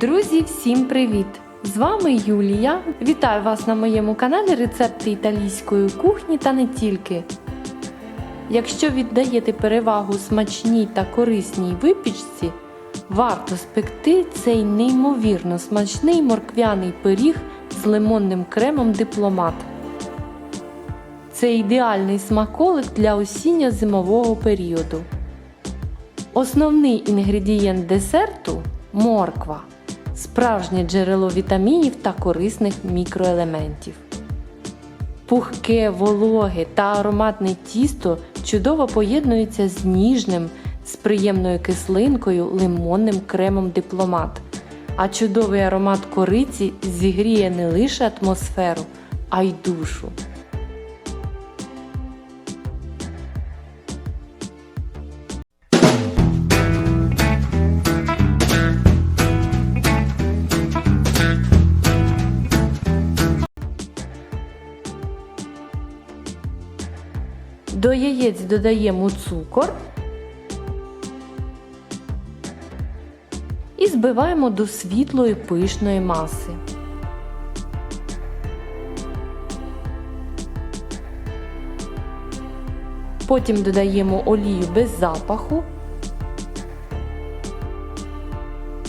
Друзі, всім привіт! З вами Юлія. Вітаю вас на моєму каналі Рецепти італійської кухні та не тільки. Якщо віддаєте перевагу смачній та корисній випічці, варто спекти цей неймовірно смачний морквяний пиріг з лимонним кремом дипломат. Це ідеальний смаколик для осінньо-зимового періоду. Основний інгредієнт десерту морква. Справжнє джерело вітамінів та корисних мікроелементів. Пухке, вологе та ароматне тісто чудово поєднується з ніжним, з приємною кислинкою лимонним кремом дипломат. А чудовий аромат кориці зігріє не лише атмосферу, а й душу. До яєць додаємо цукор і збиваємо до світлої пишної маси. Потім додаємо олію без запаху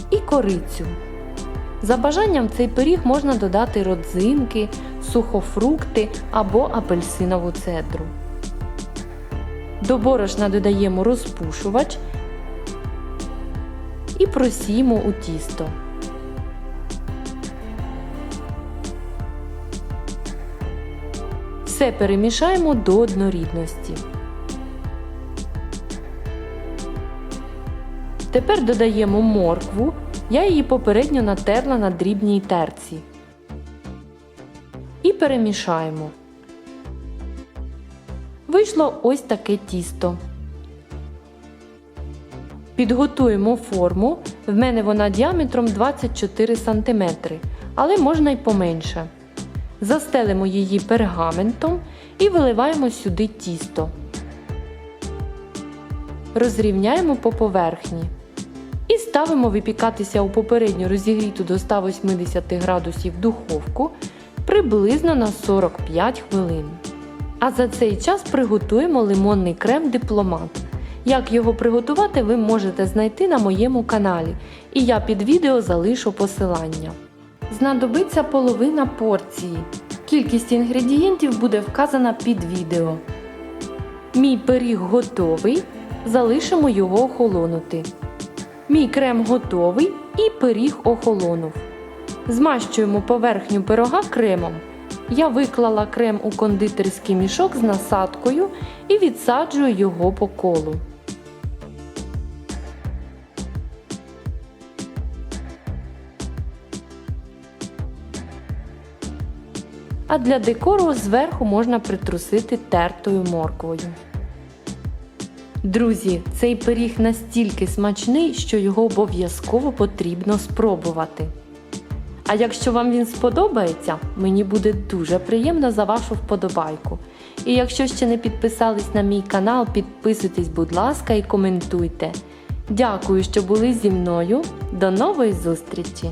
і корицю. За бажанням цей пиріг можна додати родзинки, сухофрукти або апельсинову цедру. До борошна додаємо розпушувач і просіємо у тісто. Все перемішаємо до однорідності. Тепер додаємо моркву. Я її попередньо натерла на дрібній терці. І перемішаємо. Вийшло ось таке тісто. Підготуємо форму. В мене вона діаметром 24 см, але можна й поменше. Застелимо її пергаментом і виливаємо сюди тісто. Розрівняємо по поверхні. І ставимо випікатися у попередньо розігріту до 180 градусів духовку приблизно на 45 хвилин. А за цей час приготуємо лимонний крем дипломат. Як його приготувати, ви можете знайти на моєму каналі, і я під відео залишу посилання. Знадобиться половина порції. Кількість інгредієнтів буде вказана під відео. Мій пиріг готовий. Залишимо його охолонути. Мій крем готовий і пиріг охолонув. Змащуємо поверхню пирога кремом. Я виклала крем у кондитерський мішок з насадкою і відсаджую його по колу. А для декору зверху можна притрусити тертою морквою. Друзі, цей пиріг настільки смачний, що його обов'язково потрібно спробувати. А якщо вам він сподобається, мені буде дуже приємно за вашу вподобайку. І якщо ще не підписались на мій канал, підписуйтесь, будь ласка, і коментуйте. Дякую, що були зі мною. До нової зустрічі!